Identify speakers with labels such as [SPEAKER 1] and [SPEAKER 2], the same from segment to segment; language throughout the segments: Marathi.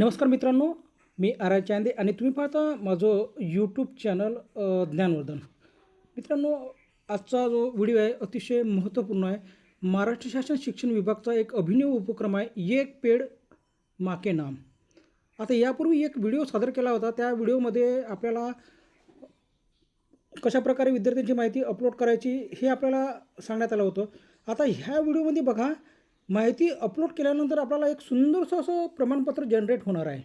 [SPEAKER 1] नमस्कार मित्रांनो मी आर आय चांदे आणि तुम्ही पाहता माझं यूट्यूब चॅनल ज्ञानवर्धन. मित्रांनो आजचा जो व्हिडिओ आहे अतिशय महत्त्वपूर्ण आहे. महाराष्ट्र शासन शिक्षण विभागचा एक अभिनव उपक्रम आहे एक पेड माके नाम. आता यापूर्वी एक व्हिडिओ सादर केला होता. त्या व्हिडिओमध्ये आपल्याला कशाप्रकारे विद्यार्थ्यांची माहिती अपलोड करायची हे आपल्याला सांगण्यात आलं होतं. आता ह्या व्हिडिओमध्ये बघा माहिती अपलोड केल्यानंतर आपल्याला एक सुंदरसं असं प्रमाणपत्र जनरेट होणार आहे.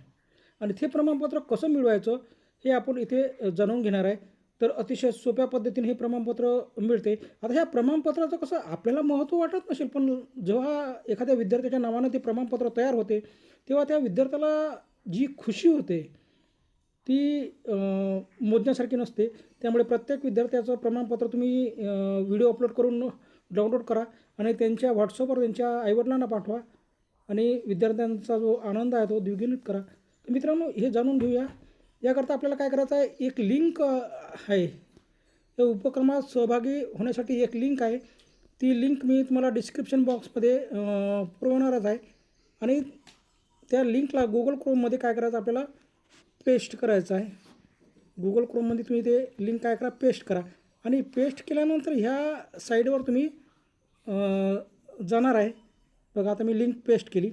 [SPEAKER 1] आणि ते प्रमाणपत्र कसं मिळवायचं हे आपण इथे जाणून घेणार आहे. तर अतिशय सोप्या पद्धतीने हे प्रमाणपत्र मिळते. आता ह्या प्रमाणपत्राचं कसं आपल्याला महत्त्व वाटत नसेल पण जेव्हा एखाद्या विद्यार्थ्याच्या नावानं ते प्रमाणपत्र तयार होते तेव्हा त्या विद्यार्थ्याला जी खुशी होते ती मोजण्यासारखी नसते. त्यामुळे प्रत्येक विद्यार्थ्याचं प्रमाणपत्र तुम्ही व्हिडिओ अपलोड करून डाउनलोड करा. आणि त्यांच्या व्हॉट्सअपवर त्यांच्या आईवडिलांना पाठवा. आणि विद्यार्थ्यांचा जो आनंद आहे तो द्विगुणित करा. तर मित्रांनो हे जाणून घेऊया. याकरता आपल्याला काय करायचं आहे? एक लिंक आहे. या उपक्रमात सहभागी होण्यासाठी एक लिंक आहे. ती लिंक मी तुम्हाला डिस्क्रिप्शन बॉक्समध्ये पुरवणारच आहे. आणि त्या लिंकला गुगल क्रोममध्ये काय करायचं आपल्याला पेस्ट करायचं आहे. गुगल क्रोममध्ये तुम्ही ते लिंक काय करा? पेस्ट करा. आणि पेस्ट केल्यानंतर ह्या साईडवर तुम्ही जाणार आहे. बघा आता मी लिंक पेस्ट केली.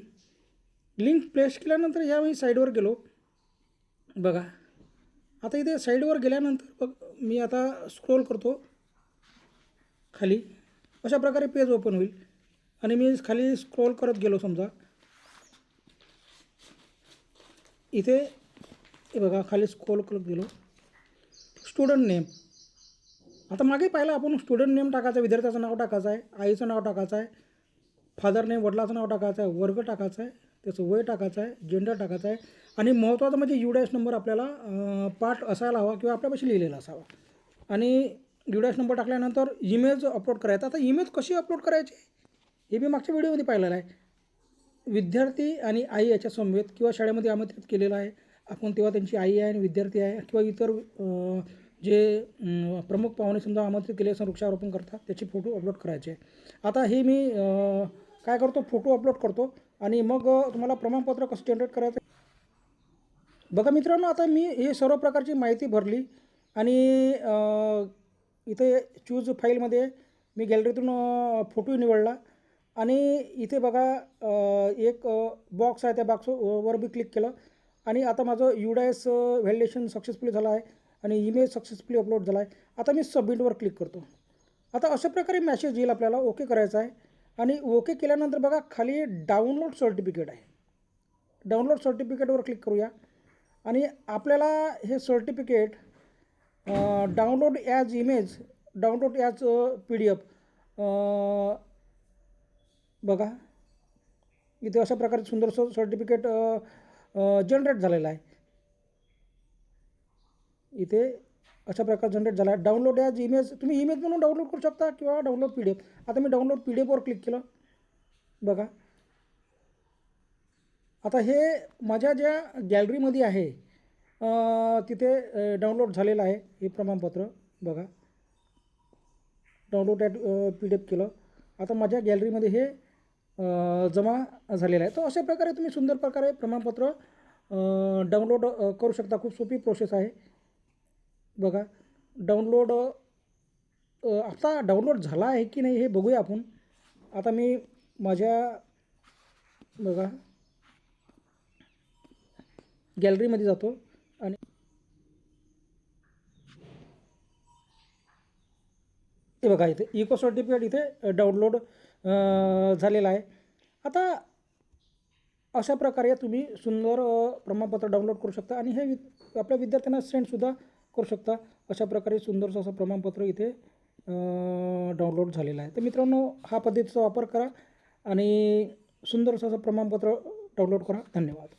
[SPEAKER 1] लिंक पेस्ट केल्यानंतर ह्या मी साईडवर गेलो. बघा आता इथे साईडवर गेल्यानंतर बघ मी आता स्क्रोल करतो. खाली. अशा प्रकारे पेज ओपन होईल. आणि मी खाली स्क्रोल करत गेलो समजा. इथे बघा खाली स्क्रोल करत गेलो. स्टुडंट नेम आता मागे पाहिलं आपण स्टुडंट नेम टाकायचं विद्यार्थ्याचं नाव टाकायचं आहे आईचं नाव टाकायचं आहे फादर नेम वडिलाचं नाव टाकायचं आहे वर्ग टाकायचा आहे त्याचं वय टाकायचं आहे जेंडर टाकायचं आहे. आणि महत्त्वाचं म्हणजे युडॅश नंबर आपल्याला पाठ असायला हवा किंवा आपल्यापाशी लिहिलेला असावा. आणि युडॅश नंबर टाकल्यानंतर इमेज अपलोड करायचा. आता इमेज कशी अपलोड करायची? हे मी मागच्या व्हिडिओमध्ये पाहिलेलं आहे. विद्यार्थी आणि आई याच्या समवेत किंवा शाळेमध्ये आमंत्रित केलेलं आहे. आपण तेव्हा त्यांची आई आहे आणि विद्यार्थी आहे किंवा इतर जे प्रमुख पाहुणे समजा आमंत्रित केले असं वृक्षारोपण करतात त्याचे फोटो अपलोड करायचे. आता हे मी काय करतो फोटो अपलोड करतो आणि मग तुम्हाला प्रमाणपत्र कसं जनरेट करायचं? बघा मित्रांनो आता मी हे सर्व प्रकारची माहिती भरली आणि इथे चूज फाईलमध्ये मी गॅलरीतून फोटो निवडला आणि इथे बघा एक बॉक्स आहे त्या बॉक्सवर वर क्लिक केलं आणि आता माझं युडायस व्हॅलिडेशन सक्सेसफुली झालं आहे. आणि इमेज सक्सेसफुली अपलोड झाला आहे आता मी सबमिटवर क्लिक करतो. आता अशा प्रकारे मॅसेज येईल आपल्याला. ओके करायचं आहे. आणि ओके केल्यानंतर बघा खाली डाउनलोड सर्टिफिकेट आहे. डाउनलोड सर्टिफिकेटवर क्लिक करूया. आणि आपल्याला हे certificate download as image download as P D F बघा. इथे अशा प्रकारे सुंदरसं सर्टिफिकेट जनरेट झालेलं आहे. इथे अशा प्रकारे जनरेट झाला. आहे डाउनलोड ॲज इमेज तुम्ही इमेज म्हणून डाउनलोड करू शकता किंवा डाउनलोड पी डी एफ आता मी डाउनलोड पी डी एफवर क्लिक केलं. बघा. आता हे माझ्या ज्या गॅलरीमध्ये आहे तिथे डाउनलोड झालेलं आहे हे प्रमाणपत्र. बघा. Download at P D F केलं. आता माझ्या गॅलरीमध्ये हे जमा झालेलं आहे. तर अशा प्रकारे तुम्ही सुंदर प्रकारे प्रमाणपत्र डाउनलोड करू शकता. खूप सोपी प्रोसेस आहे. बघा डाउनलोड आता डाउनलोड झाला आहे की नाही हे बघूया आपण. आता मी माझ्या बघा गॅलरीमध्ये जातो आणि ते बघा इथे इको सर्टिफिकेट इथे डाउनलोड झालेला आहे. आता अशा प्रकारे तुम्ही सुंदर प्रमाणपत्र डाउनलोड करू शकता आणि हे वि आपल्या विद्यार्थ्यांना सेंडसुद्धा करू शकता. अशा प्रकारे सुंदरसं असं प्रमाणपत्र इथे डाउनलोड झालेलं आहे. तर मित्रांनो हा पद्धतीचा वापर करा आणि सुंदरसं असं प्रमाणपत्र डाउनलोड करा. धन्यवाद.